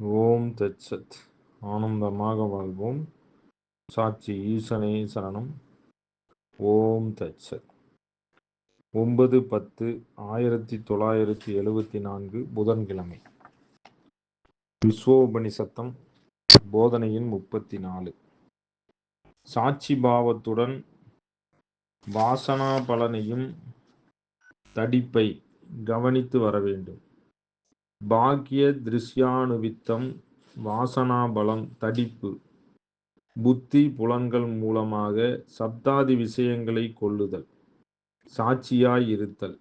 ஓம் தட்சத் ஆனந்தமாக வாழ்வோம். சாட்சி ஈசனே சரணம். ஓம் தட்சத் ஒன்பது பத்து ஆயிரத்தி தொள்ளாயிரத்தி எழுபத்தி நான்கு புதன்கிழமை. விஸ்வோபனிசத்தம் போதனையின் முப்பத்தி நாலு. சாட்சி பாவத்துடன் வாசனா பலனையும் தடிப்பை கவனித்து வர வேண்டும். பாக்கிய திருஷ்யானுவித்தம் வாசனாபலம் தடிப்பு. புத்தி புலன்கள் மூலமாக சப்தாதி விஷயங்களை கொள்ளுதல். சாட்சியாய் இருத்தல்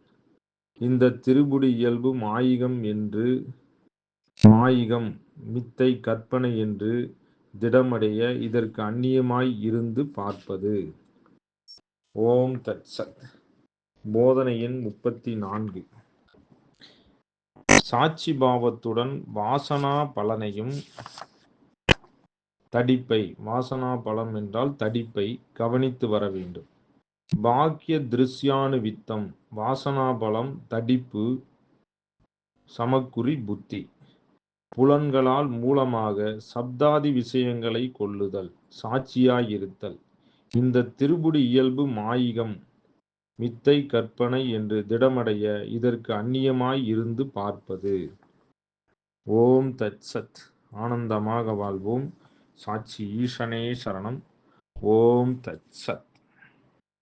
இந்த திருபுடி இயல்பு மாயிகம் என்று மாயிகம் மித்தை கற்பனை என்று திடமடைய இதற்கு அந்நியமாய் இருந்து பார்ப்பது. ஓம் தத் சத். போதனையின் முப்பத்தி நான்கு. சாட்சி பாவத்துடன் வாசனா பலனையும் தடிப்பை வாசனா பலம் என்றால் தடிப்பை கவனித்து வர வேண்டும். பாக்கிய திருஷ்யானு வித்தம் வாசனா பலம் தடிப்பு சமக்குறி புத்தி. புலன்களால் மூலமாக சப்தாதி விஷயங்களை கொள்ளுதல் சாட்சியாயிருத்தல் இந்த திருபுடி இயல்பு மாயிகம் மித்தை கற்பனை என்று திடமடைய இதற்கு அந்நியமாய் இருந்து பார்ப்பது. ஓம் தத் சத். ஆனந்தமாக வாழ்வோம். சாட்சி ஈசனே சரணம். ஓம் தத் சத்.